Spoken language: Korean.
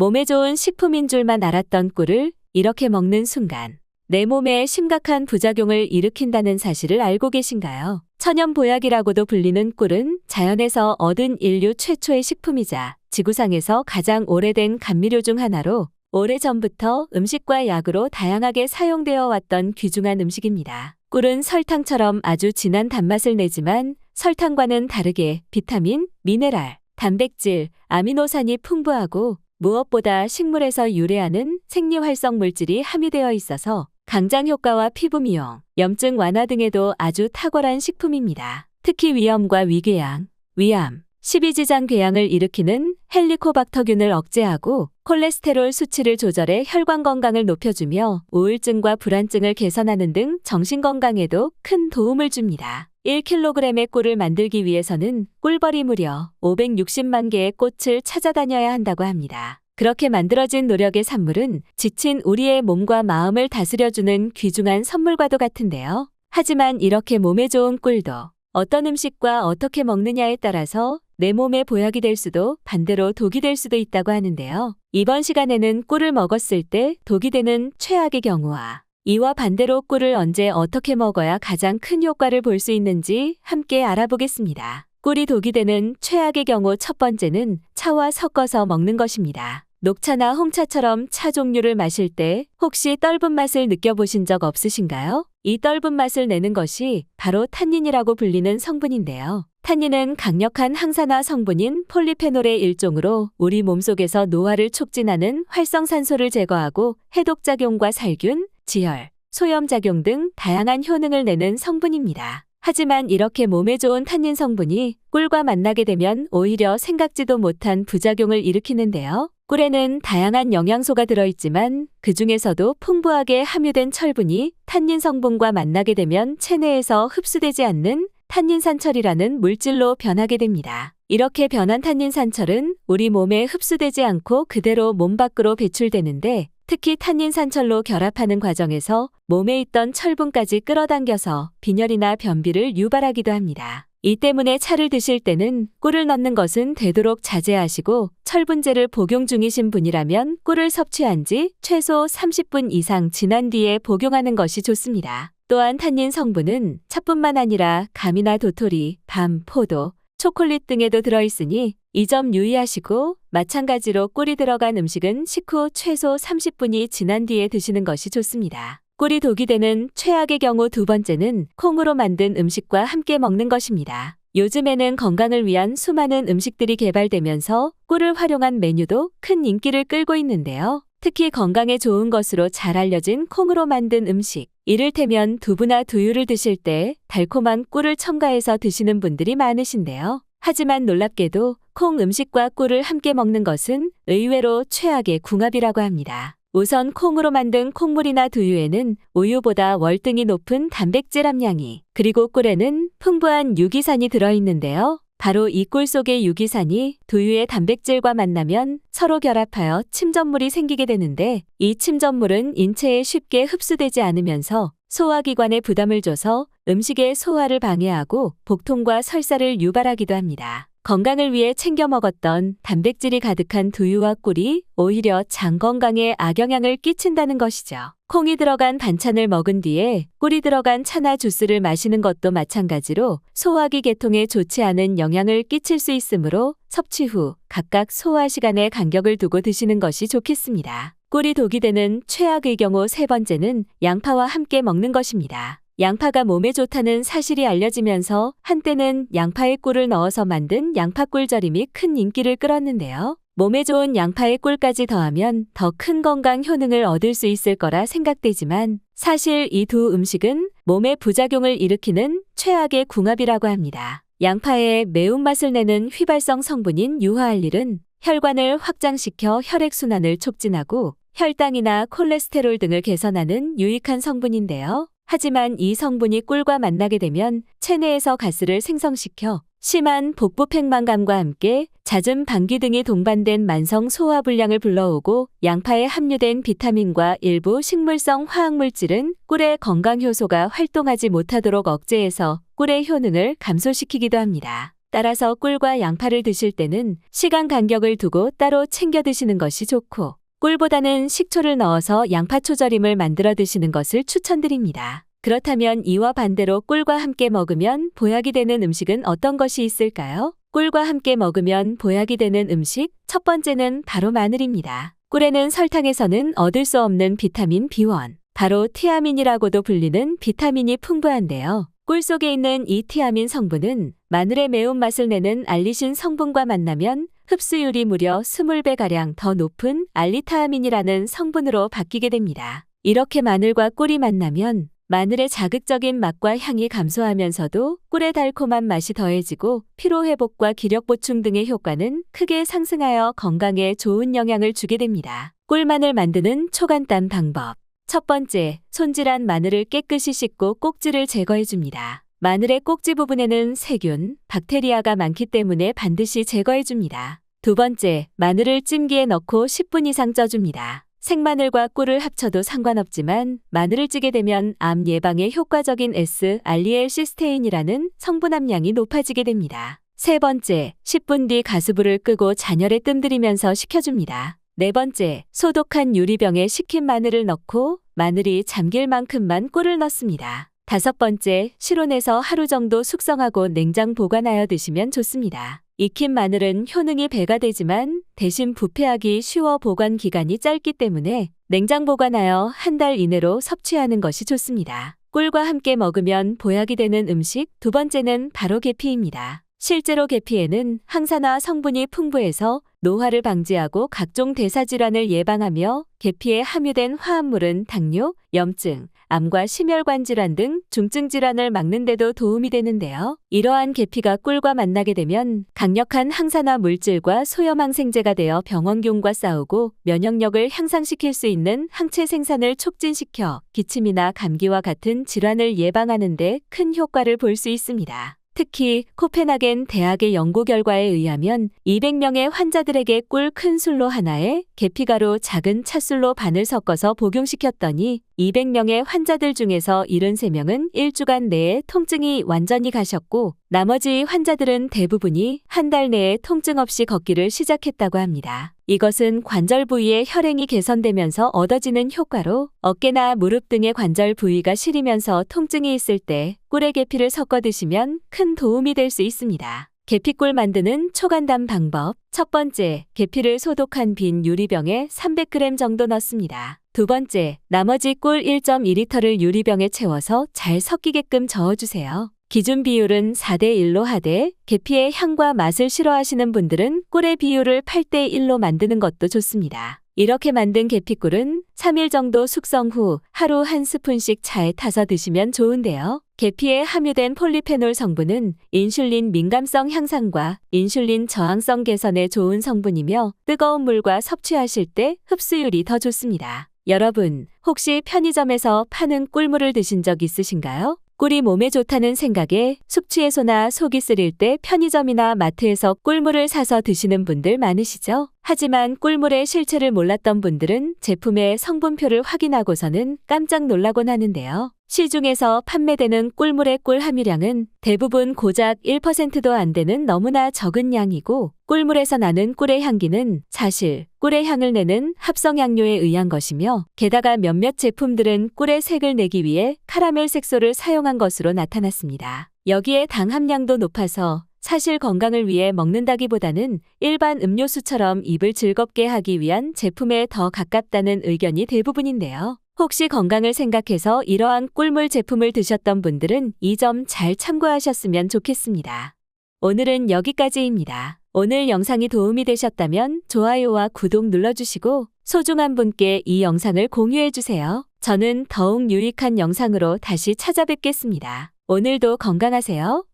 몸에 좋은 식품인 줄만 알았던 꿀을 이렇게 먹는 순간 내 몸에 심각한 부작용을 일으킨다는 사실을 알고 계신가요? 천연 보약이라고도 불리는 꿀은 자연에서 얻은 인류 최초의 식품이자 지구상에서 가장 오래된 감미료 중 하나로 오래전부터 음식과 약으로 다양하게 사용되어 왔던 귀중한 음식입니다. 꿀은 설탕처럼 아주 진한 단맛을 내지만 설탕과는 다르게 비타민, 미네랄, 단백질, 아미노산이 풍부하고 무엇보다 식물에서 유래하는 생리활성 물질이 함유되어 있어서 강장 효과와 피부 미용, 염증 완화 등에도 아주 탁월한 식품입니다. 특히 위염과 위궤양, 위암, 십이지장 궤양을 일으키는 헬리코박터균을 억제하고 콜레스테롤 수치를 조절해 혈관 건강을 높여주며 우울증과 불안증을 개선하는 등 정신 건강에도 큰 도움을 줍니다. 1kg의 꿀을 만들기 위해서는 꿀벌이 무려 560만 개의 꽃을 찾아다녀야 한다고 합니다. 그렇게 만들어진 노력의 산물은 지친 우리의 몸과 마음을 다스려주는 귀중한 선물과도 같은데요. 하지만 이렇게 몸에 좋은 꿀도 어떤 음식과 어떻게 먹느냐에 따라서 내 몸에 보약이 될 수도 반대로 독이 될 수도 있다고 하는데요. 이번 시간에는 꿀을 먹었을 때 독이 되는 최악의 경우와 이와 반대로 꿀을 언제 어떻게 먹어야 가장 큰 효과를 볼 수 있는지 함께 알아보겠습니다. 꿀이 독이 되는 최악의 경우 첫 번째는 차와 섞어서 먹는 것입니다. 녹차나 홍차처럼 차 종류를 마실 때 혹시 떫은 맛을 느껴보신 적 없으신가요? 이 떫은 맛을 내는 것이 바로 탄닌이라고 불리는 성분인데요. 탄닌은 강력한 항산화 성분인 폴리페놀의 일종으로 우리 몸속에서 노화를 촉진하는 활성산소를 제거하고 해독작용과 살균, 지혈, 소염작용 등 다양한 효능을 내는 성분입니다. 하지만 이렇게 몸에 좋은 탄닌 성분이 꿀과 만나게 되면 오히려 생각지도 못한 부작용을 일으키는데요. 꿀에는 다양한 영양소가 들어있지만 그 중에서도 풍부하게 함유된 철분이 탄닌 성분과 만나게 되면 체내에서 흡수되지 않는 탄닌산철이라는 물질로 변하게 됩니다. 이렇게 변한 탄닌산철은 우리 몸에 흡수되지 않고 그대로 몸 밖으로 배출되는데 특히 탄닌산철로 결합하는 과정에서 몸에 있던 철분까지 끌어당겨서 빈혈이나 변비를 유발하기도 합니다. 이 때문에 차를 드실 때는 꿀을 넣는 것은 되도록 자제하시고 철분제를 복용 중이신 분이라면 꿀을 섭취한 지 최소 30분 이상 지난 뒤에 복용하는 것이 좋습니다. 또한 탄닌 성분은 차뿐만 아니라 감이나 도토리, 밤, 포도, 초콜릿 등에도 들어있으니 이 점 유의하시고 마찬가지로 꿀이 들어간 음식은 식후 최소 30분이 지난 뒤에 드시는 것이 좋습니다. 꿀이 독이 되는 최악의 경우 두 번째는 콩으로 만든 음식과 함께 먹는 것입니다. 요즘에는 건강을 위한 수많은 음식들이 개발되면서 꿀을 활용한 메뉴도 큰 인기를 끌고 있는데요. 특히 건강에 좋은 것으로 잘 알려진 콩으로 만든 음식, 이를테면 두부나 두유를 드실 때 달콤한 꿀을 첨가해서 드시는 분들이 많으신데요. 하지만 놀랍게도 콩 음식과 꿀을 함께 먹는 것은 의외로 최악의 궁합이라고 합니다. 우선 콩으로 만든 콩물이나 두유에는 우유보다 월등히 높은 단백질 함량이 그리고 꿀에는 풍부한 유기산이 들어있는데요. 바로 이 꿀 속의 유기산이 두유의 단백질과 만나면 서로 결합하여 침전물이 생기게 되는데 이 침전물은 인체에 쉽게 흡수되지 않으면서 소화기관에 부담을 줘서 음식의 소화를 방해하고 복통과 설사를 유발하기도 합니다. 건강을 위해 챙겨 먹었던 단백질이 가득한 두유와 꿀이 오히려 장 건강에 악영향을 끼친다는 것이죠. 콩이 들어간 반찬을 먹은 뒤에 꿀이 들어간 차나 주스를 마시는 것도 마찬가지로 소화기 계통에 좋지 않은 영향을 끼칠 수 있으므로 섭취 후 각각 소화 시간에 간격을 두고 드시는 것이 좋겠습니다. 꿀이 독이 되는 최악의 경우 세 번째는 양파와 함께 먹는 것입니다. 양파가 몸에 좋다는 사실이 알려지면서 한때는 양파에 꿀을 넣어서 만든 양파꿀절임이 큰 인기를 끌었는데요. 몸에 좋은 양파의 꿀까지 더하면 더 큰 건강 효능을 얻을 수 있을 거라 생각되지만 사실 이 두 음식은 몸에 부작용을 일으키는 최악의 궁합이라고 합니다. 양파의 매운맛을 내는 휘발성 성분인 유화알릴은 혈관을 확장시켜 혈액순환을 촉진하고 혈당이나 콜레스테롤 등을 개선하는 유익한 성분인데요. 하지만 이 성분이 꿀과 만나게 되면 체내에서 가스를 생성시켜 심한 복부 팽만감과 함께 잦은 방귀 등이 동반된 만성 소화 불량을 불러오고 양파에 함유된 비타민과 일부 식물성 화학물질은 꿀의 건강 효소가 활동하지 못하도록 억제해서 꿀의 효능을 감소시키기도 합니다. 따라서 꿀과 양파를 드실 때는 시간 간격을 두고 따로 챙겨 드시는 것이 좋고 꿀보다는 식초를 넣어서 양파 초 절임을 만들어 드시는 것을 추천드립니다. 그렇다면 이와 반대로 꿀과 함께 먹으면 보약이 되는 음식은 어떤 것이 있을까요? 꿀과 함께 먹으면 보약이 되는 음식 첫 번째는 바로 마늘입니다. 꿀에는 설탕에서는 얻을 수 없는 비타민 B1, 바로 티아민이라고도 불리는 비타민이 풍부한데요. 꿀 속에 있는 이 티아민 성분은 마늘의 매운맛을 내는 알리신 성분과 만나면 흡수율이 무려 20배가량 더 높은 알리타아민이라는 성분으로 바뀌게 됩니다. 이렇게 마늘과 꿀이 만나면 마늘의 자극적인 맛과 향이 감소하면서도 꿀의 달콤한 맛이 더해지고 피로회복과 기력 보충 등의 효과는 크게 상승하여 건강에 좋은 영향을 주게 됩니다. 꿀마늘 만드는 초간단 방법. 첫 번째, 손질한 마늘을 깨끗이 씻고 꼭지를 제거해줍니다. 마늘의 꼭지 부분에는 세균, 박테리아가 많기 때문에 반드시 제거해줍니다. 두 번째, 마늘을 찜기에 넣고 10분 이상 쪄줍니다. 생마늘과 꿀을 합쳐도 상관없지만 마늘을 찌게 되면 암 예방에 효과적인 S-알리엘 시스테인이라는 성분 함량이 높아지게 됩니다. 세 번째, 10분 뒤 가스불을 끄고 잔열에 뜸들이면서 식혀줍니다. 네 번째, 소독한 유리병에 식힌 마늘을 넣고 마늘이 잠길 만큼만 꿀을 넣습니다. 다섯 번째, 실온에서 하루 정도 숙성하고 냉장 보관하여 드시면 좋습니다. 익힌 마늘은 효능이 배가 되지만 대신 부패하기 쉬워 보관 기간이 짧기 때문에 냉장 보관하여 한 달 이내로 섭취하는 것이 좋습니다. 꿀과 함께 먹으면 보약이 되는 음식 두 번째는 바로 계피입니다. 실제로 계피에는 항산화 성분이 풍부해서 노화를 방지하고 각종 대사질환을 예방하며 계피에 함유된 화합물은 당뇨, 염증, 암과 심혈관 질환 등 중증 질환을 막는 데도 도움이 되는데요. 이러한 계피가 꿀과 만나게 되면 강력한 항산화 물질과 소염항생제가 되어 병원균과 싸우고 면역력을 향상시킬 수 있는 항체 생산을 촉진시켜 기침이나 감기와 같은 질환을 예방하는 데 큰 효과를 볼 수 있습니다. 특히 코펜하겐 대학의 연구 결과에 의하면 200명의 환자들에게 꿀 큰 술로 하나에 계피가루 작은 차술로 반을 섞어서 복용시켰더니 200명의 환자들 중에서 73명은 1주간 내에 통증이 완전히 가셨고 나머지 환자들은 대부분이 한 달 내에 통증 없이 걷기를 시작했다고 합니다. 이것은 관절 부위의 혈행이 개선되면서 얻어지는 효과로 어깨나 무릎 등의 관절 부위가 시리면서 통증이 있을 때 꿀의 계피를 섞어 드시면 큰 도움이 될 수 있습니다. 계피꿀 만드는 초간단 방법. 첫 번째, 계피를 소독한 빈 유리병에 300g 정도 넣습니다. 두 번째, 나머지 꿀 1.2리터를 유리병에 채워서 잘 섞이게끔 저어주세요. 기준 비율은 4대 1로 하되 계피의 향과 맛을 싫어하시는 분들은 꿀의 비율을 8대 1로 만드는 것도 좋습니다. 이렇게 만든 계피꿀은 3일 정도 숙성 후 하루 한 스푼씩 차에 타서 드시면 좋은데요. 계피에 함유된 폴리페놀 성분은 인슐린 민감성 향상과 인슐린 저항성 개선에 좋은 성분이며 뜨거운 물과 섭취하실 때 흡수율이 더 좋습니다. 여러분, 혹시 편의점에서 파는 꿀물을 드신 적 있으신가요? 꿀이 몸에 좋다는 생각에 숙취해소나 속이 쓰릴 때 편의점이나 마트에서 꿀물을 사서 드시는 분들 많으시죠? 하지만 꿀물의 실체를 몰랐던 분들은 제품의 성분표를 확인하고서는 깜짝 놀라곤 하는데요. 시중에서 판매되는 꿀물의 꿀 함유량은 대부분 고작 1%도 안 되는 너무나 적은 양이고 꿀물에서 나는 꿀의 향기는 사실 꿀의 향을 내는 합성향료에 의한 것이며 게다가 몇몇 제품들은 꿀의 색을 내기 위해 카라멜 색소를 사용한 것으로 나타났습니다. 여기에 당 함량도 높아서 사실 건강을 위해 먹는다기보다는 일반 음료수처럼 입을 즐겁게 하기 위한 제품에 더 가깝다는 의견이 대부분인데요. 혹시 건강을 생각해서 이러한 꿀물 제품을 드셨던 분들은 이 점 잘 참고하셨으면 좋겠습니다. 오늘은 여기까지입니다. 오늘 영상이 도움이 되셨다면 좋아요와 구독 눌러주시고 소중한 분께 이 영상을 공유해주세요. 저는 더욱 유익한 영상으로 다시 찾아뵙겠습니다. 오늘도 건강하세요.